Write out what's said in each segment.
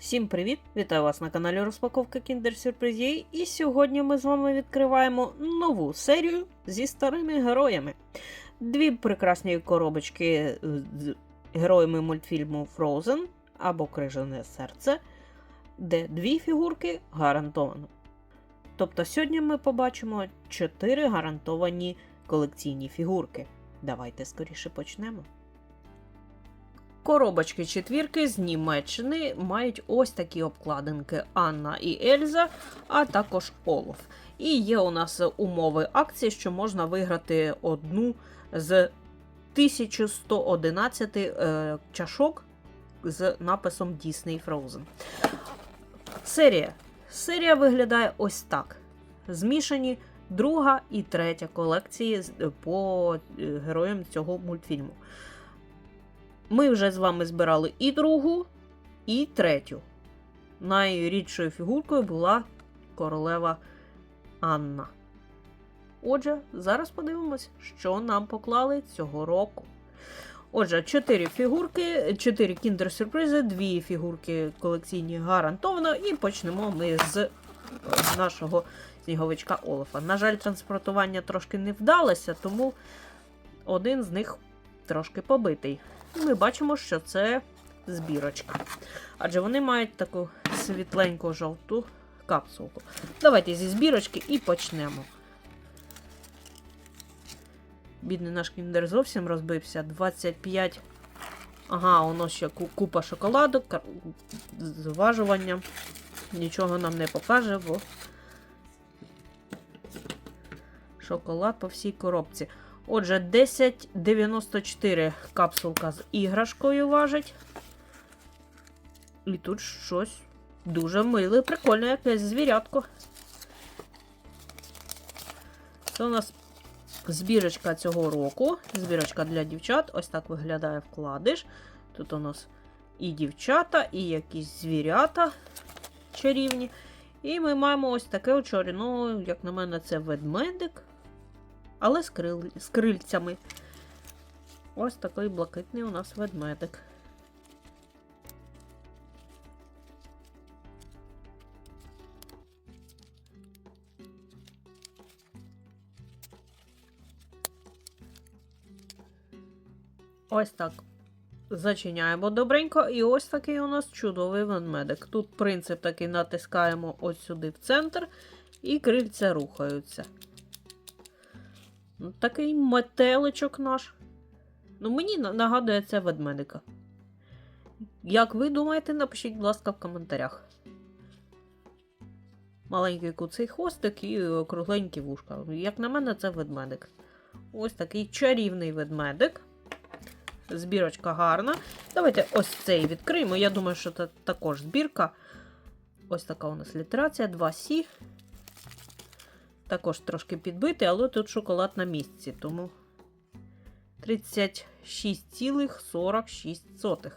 Всім привіт! Вітаю вас на каналі Розпаковка Kinder Surprise. І сьогодні ми з вами відкриваємо нову серію зі старими героями. Дві прекрасні коробочки з героями мультфільму Frozen або Крижане серце, де дві фігурки гарантовано. Тобто сьогодні ми побачимо чотири гарантовані колекційні фігурки. Давайте скоріше почнемо. Коробочки четвірки з Німеччини мають ось такі обкладинки Анна і Ельза, а також Олаф. І є у нас умови акції, що можна виграти одну з 1111 е, чашок з написом Disney Frozen. Серія. Серія виглядає ось так: змішані друга і третя колекції по е, героям цього мультфільму. Ми вже з вами збирали і другу, і третю. Найрідшою фігуркою була королева Анна. Отже, зараз подивимось, що нам поклали цього року. Отже, 4 фігурки, 4 кіндер-сюрпризи, 2 фігурки колекційні гарантовано, і почнемо ми з е, нашого сніговичка Олафа. На жаль, транспортування трошки не вдалося, тому один з них трошки побитий. Ми бачимо, що це збірочка. Адже вони мають таку світленьку жовту капсулку. Давайте зі збірочки і почнемо. Бідний наш кіндер зовсім розбився. 25. Ага, воно ще купа шоколадок, зважування. Нічого нам не покаже, бо шоколад по всій коробці. Отже, 10,94 капсулка з іграшкою важить. І тут щось дуже миле, прикольне якесь звірятко. Це у нас збірочка цього року. Збірочка для дівчат. Ось так виглядає вкладиш. Тут у нас і дівчата, і якісь звірята чарівні. І ми маємо ось таке очорі. Ну, як на мене, це ведмедик але з, крил... з крильцями. Ось такий блакитний у нас ведмедик. Ось так. Зачиняємо добренько, і ось такий у нас чудовий ведмедик. Тут принцип такий натискаємо ось сюди в центр, і крильця рухаються. Ну, Такий метеличок наш. Ну, мені нагадує це ведмедика. Як ви думаєте, напишіть, будь ласка, в коментарях. Маленький куций хвостик і кругленькі вушка. Як на мене, це ведмедик. Ось такий чарівний ведмедик. Збірочка гарна. Давайте ось цей відкриємо. Я думаю, що це також збірка. Ось така у нас літерація 2С. Також трошки підбитий, але тут шоколад на місці, тому 36,46.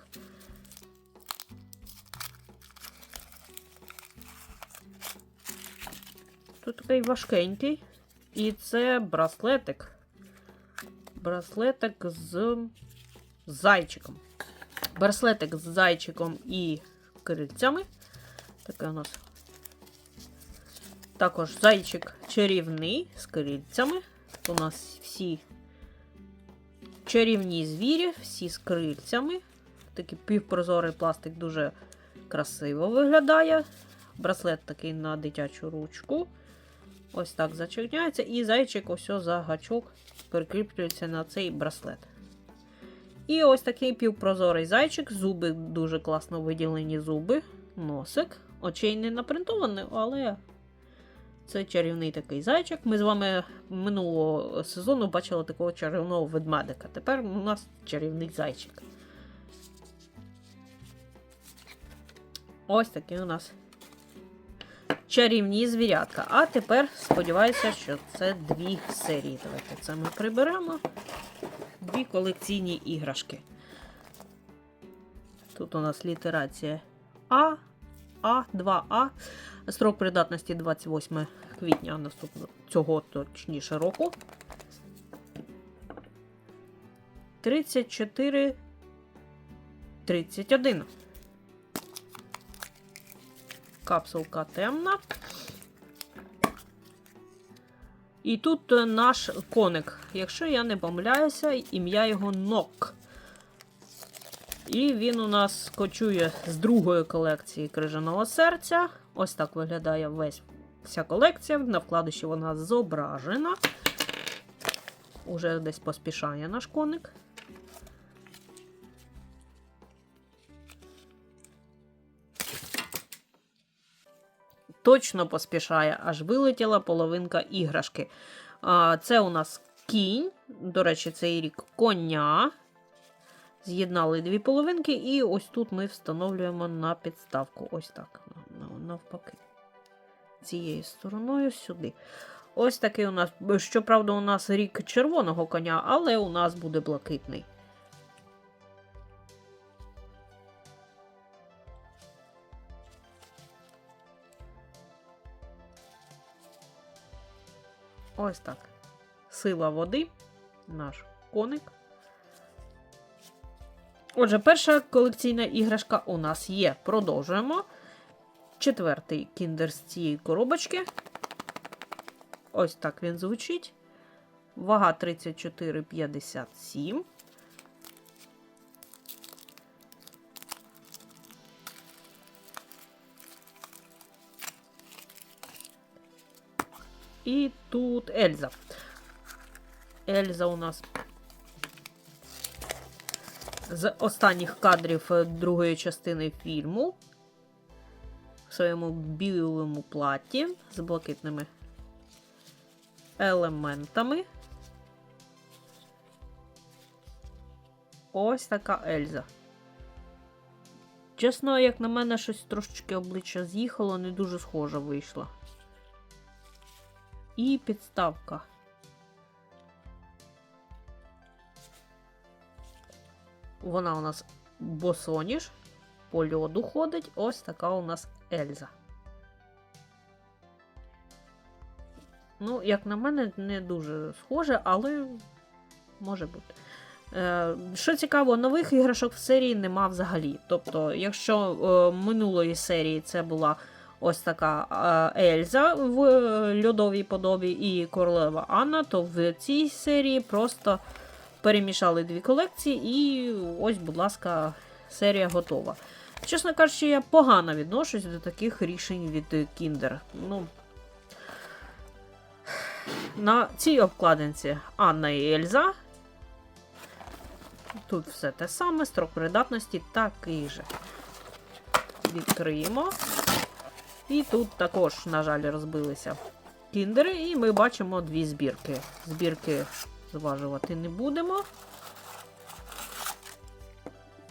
Тут такий важкенький. І це браслетик. Браслетик з зайчиком. Браслетик з зайчиком і крильцями. Таке у нас також зайчик чарівний з крильцями. У нас всі чарівні звірі, всі з крильцями. Такий півпрозорий пластик дуже красиво виглядає. Браслет такий на дитячу ручку. Ось так зачерняється. І зайчик ось за гачок прикріплюється на цей браслет. І ось такий півпрозорий зайчик. Зуби дуже класно виділені зуби. Носик. Очей не напринтований, але це чарівний такий зайчик. Ми з вами минулого сезону бачили такого чарівного ведмедика. Тепер у нас чарівний зайчик. Ось такі у нас чарівні звірятка. А тепер сподіваюся, що це дві серії. Давайте це ми приберемо. Дві колекційні іграшки. Тут у нас літерація А, А, 2А. Строк придатності 28 квітня наступного цього точніше року. 34 31. капсулка темна. І тут е, наш коник. Якщо я не помиляюся, ім'я його Нок. І він у нас кочує з другої колекції крижаного серця. Ось так виглядає весь вся колекція. На вкладиші вона зображена. Уже десь поспішає наш коник. Точно поспішає, аж вилетіла половинка іграшки. Це у нас кінь. До речі, цей рік коня. З'єднали дві половинки, і ось тут ми встановлюємо на підставку. Ось так. Навпаки. Цією стороною сюди. Ось такий у нас, щоправда, у нас рік червоного коня, але у нас буде блакитний. Ось так. Сила води, наш коник. Отже, перша колекційна іграшка у нас є. Продовжуємо. Четвертий кіндер з цієї коробочки. Ось так він звучить. Вага 34,57. І тут Ельза. Ельза у нас з останніх кадрів е, другої частини фільму. В своєму білому платі з блакитними елементами. Ось така Ельза. Чесно, як на мене, щось трошечки обличчя з'їхало, не дуже схоже вийшло. І підставка. Вона у нас босоніж, по льоду ходить. Ось така у нас Ельза. Ну, як на мене, не дуже схоже, але може бути. Е, що цікаво, нових іграшок в серії нема взагалі. Тобто, якщо е, минулої серії це була ось така е, Ельза в е, льодовій подобі і королева Анна, то в цій серії просто перемішали дві колекції, і ось, будь ласка, серія готова. Чесно кажучи, я погано відношусь до таких рішень від Kinder. Ну, на цій обкладинці Анна і Ельза. Тут все те саме, строк придатності такий же. Відкриємо. І тут також, на жаль, розбилися кіндери, і ми бачимо дві збірки. Збірки зважувати не будемо.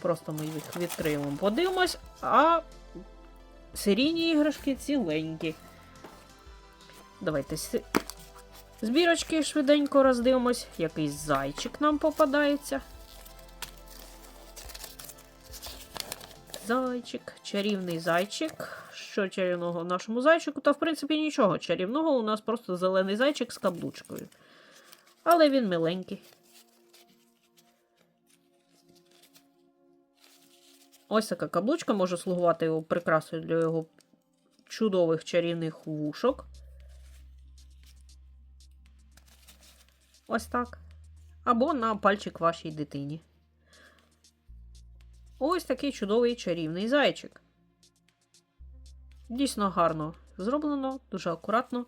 Просто ми їх відкриємо, подивимось, а серійні іграшки ціленькі. Давайте збірочки швиденько роздивимось. Якийсь зайчик нам попадається. Зайчик, чарівний зайчик. Що чарівного в нашому зайчику? Та, в принципі, нічого чарівного. У нас просто зелений зайчик з каблучкою. Але він миленький. Ось така каблучка може слугувати його прикрасою для його чудових чарівних вушок. Ось так. Або на пальчик вашій дитині. Ось такий чудовий чарівний зайчик. Дійсно гарно зроблено, дуже акуратно.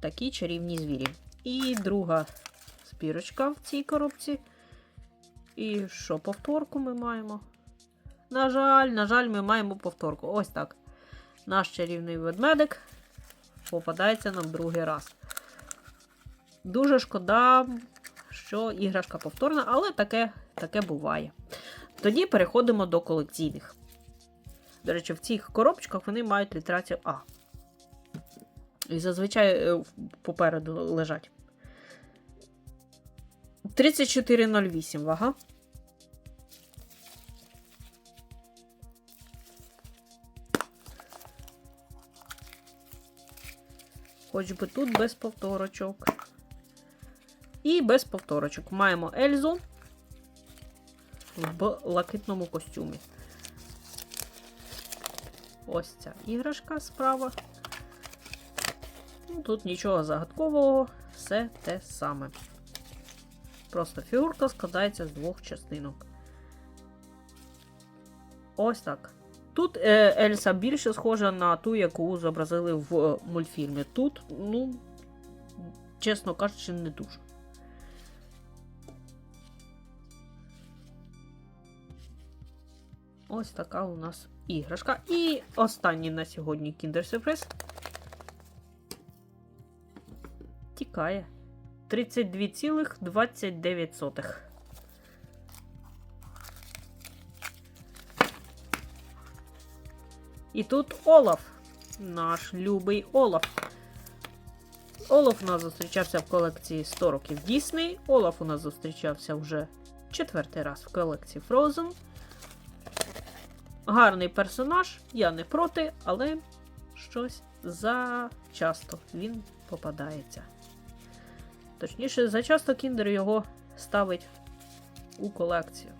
Такі чарівні звірі. І друга спірочка в цій коробці. І що, повторку ми маємо? На жаль, на жаль, ми маємо повторку. Ось так. Наш чарівний ведмедик попадається нам другий раз. Дуже шкода, що іграшка повторна, але таке, таке буває. Тоді переходимо до колекційних. До речі, в цих коробочках вони мають літерацію А. І зазвичай е, попереду лежать. 3408 вага. Хоч би тут без повторочок. І без повторочок. Маємо Ельзу в блакитному костюмі. Ось ця іграшка справа. Ну, тут нічого загадкового, все те саме. Просто фігурка складається з двох частинок. Ось так. Тут е, Ельса більше схожа на ту, яку зобразили в е, мультфільмі. Тут, ну, чесно кажучи, не дуже. Ось така у нас іграшка. І останній на сьогодні Kinder Surprise. Тікає. 32,29. І тут Олаф. Наш любий Олаф. Олаф у нас зустрічався в колекції 100 років Дісней. Олаф у нас зустрічався вже четвертий раз в колекції Frozen. Гарний персонаж, я не проти, але щось зачасто він попадається. Точніше, зачасто Кіндер його ставить у колекцію.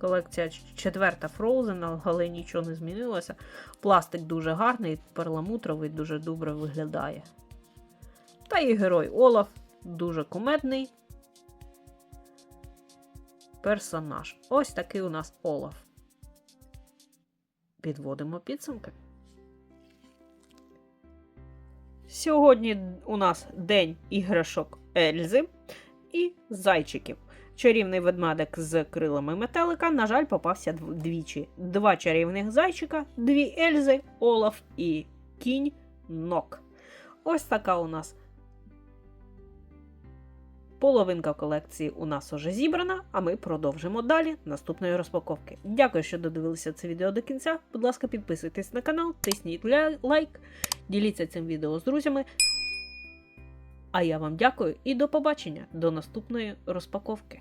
Колекція четверта Frozen, але нічого не змінилося. Пластик дуже гарний, перламутровий, дуже добре виглядає. Та і герой Олаф дуже кумедний персонаж. Ось такий у нас Олаф. Підводимо підсумки. Сьогодні у нас день іграшок Ельзи і зайчиків. Чарівний ведмедик з крилами метелика, на жаль, попався дв- двічі. Два чарівних зайчика, дві Ельзи, Олаф і кінь Нок. Ось така у нас половинка колекції у нас уже зібрана, а ми продовжимо далі наступної розпаковки. Дякую, що додивилися це відео до кінця. Будь ласка, підписуйтесь на канал, тисніть лайк, діліться цим відео з друзями. А я вам дякую і до побачення до наступної розпаковки.